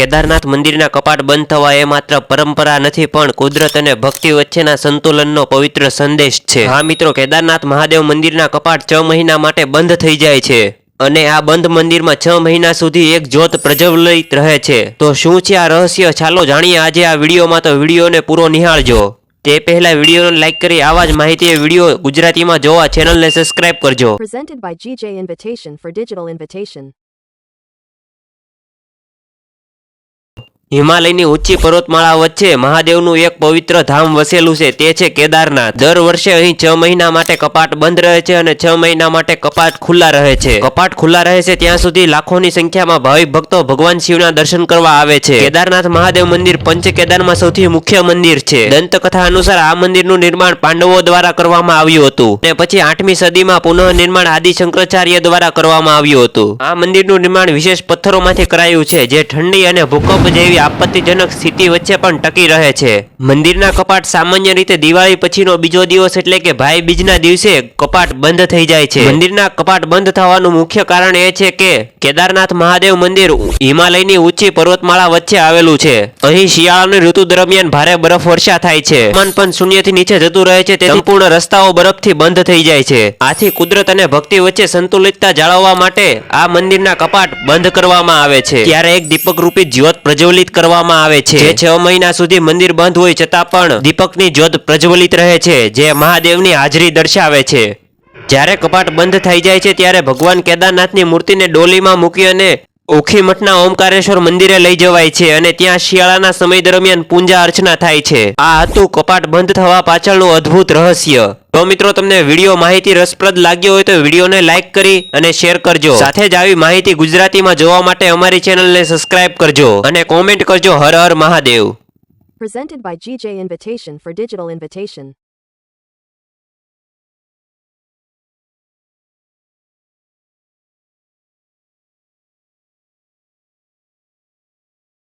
કેદારનાથ મંદિરના કપાટ બંધ થવા એ માત્ર પરંપરા નથી, પણ કુદરત અને ભક્તિ વચ્ચેના સંતુલનનો પવિત્ર સંદેશ છે. હા મિત્રો, કેદારનાથ મહાદેવ મંદિરના કપાટ છ મહિના માટે બંધ થઈ જાય છે અને આ બંધ મંદિરમાં છ મહિના સુધી એક જ્યોત પ્રજ્વલિત રહે છે. તો શું છે આ રહસ્ય? ચાલો જાણીએ આજે આ વિડીયોમાં, તો વિડીયોને પૂરો નિહાળજો. તે પહેલા વિડીયોને લાઈક કરી આવા જ માહિતી વીડિયો ગુજરાતીમાં જોવા ચેનલને સબસ્ક્રાઇબ કરજો. હિમાલયની ઊંચી પર્વતમાળા વચ્ચે મહાદેવનું એક પવિત્ર ધામ વસેલું છે, તે છે કેદારનાથ. દર વર્ષે અહીં છ મહિના માટે કપાટ બંધ રહે છે અને છ મહિના માટે કપાટ ખુલ્લા રહે છે. કપાટ ખુલ્લા રહે છે ત્યાં સુધી લાખોની સંખ્યામાં ભાવિક ભક્તો ભગવાન શિવના દર્શન કરવા આવે છે. કેદારનાથ મહાદેવ મંદિર પંચ કેદારમાં સૌથી મુખ્ય મંદિર છે. દંતકથા અનુસાર આ મંદિરનું નિર્માણ પાંડવો દ્વારા કરવામાં આવ્યું હતું અને પછી આઠમી સદીમાં પુનઃ નિર્માણ આદિ શંકરાચાર્ય દ્વારા કરવામાં આવ્યું હતું. આ મંદિરનું નિર્માણ વિશેષ પથ્થરોમાંથી કરાયું છે, જે ઠંડી અને ભૂકંપ જેવી આપત્તિજનક સ્થિતિ વચ્ચે પણ ટકી રહે છે. મંદિરના કપાટ સામાન્ય રીતે દિવાળી પછીનો બીજો દિવસ એટલે કે ભાઈ બીજના દિવસે કપાટ બંધ થઈ જાય છે. મંદિરના કપાટ બંધ થવાનું મુખ્ય કારણ એ છે કે કેદારનાથ મહાદેવ મંદિર હિમાલયની ઊંચી પર્વતમાળા વચ્ચે આવેલું છે. અહીં શિયાળાની ઋતુ દરમિયાન ભારે બરફ વર્ષા થાય છે. તાપમાન પણ શૂન્યથી નીચે જતું રહે છે તે સંપૂર્ણ રસ્તાઓ બરફથી બંધ થઈ જાય છે. આથી કુદરત અને ભક્તિ વચ્ચે સંતુલિતતા જાળવવા માટે આ મંદિરના કપાટ બંધ કરવામાં આવે છે. ત્યારે એક દીપક રૂપી જ્યોત પ્રજ્વલિત કરવામાં આવે છે. છ મહિના સુધી મંદિર બંધ હોય છતાં પણ દીપકની જ્યોત પ્રજ્વલિત રહે છે, જે મહાદેવની હાજરી દર્શાવે છે. જ્યારે કપાટ બંધ થઈ જાય છે, ત્યારે ભગવાન કેદારનાથની મૂર્તિને ડોલીમાં મૂકી અને ઓખીમઠના ઓમકારેશ્વર મંદિરે લઈ જવાય છે અને ત્યાં શિયાળાના સમય દરમિયાન પૂજા અર્ચના થાય છે. આ હતું કપાટ બંધ થવા પાછળનું અદ્ભુત રહસ્ય. તો મિત્રો, તમને વીડિયો માહિતી રસપ્રદ લાગ્યો હોય તો વિડીયોને લાઇક કરી અને શેર કરજો. સાથે જ આવી માહિતી ગુજરાતીમાં જોવા માટે અમારી ચેનલને સબસ્ક્રાઇબ કરજો અને કોમેન્ટ કરજો Har Har Mahadev. Presented by GJ Invitation for Digital Invitation.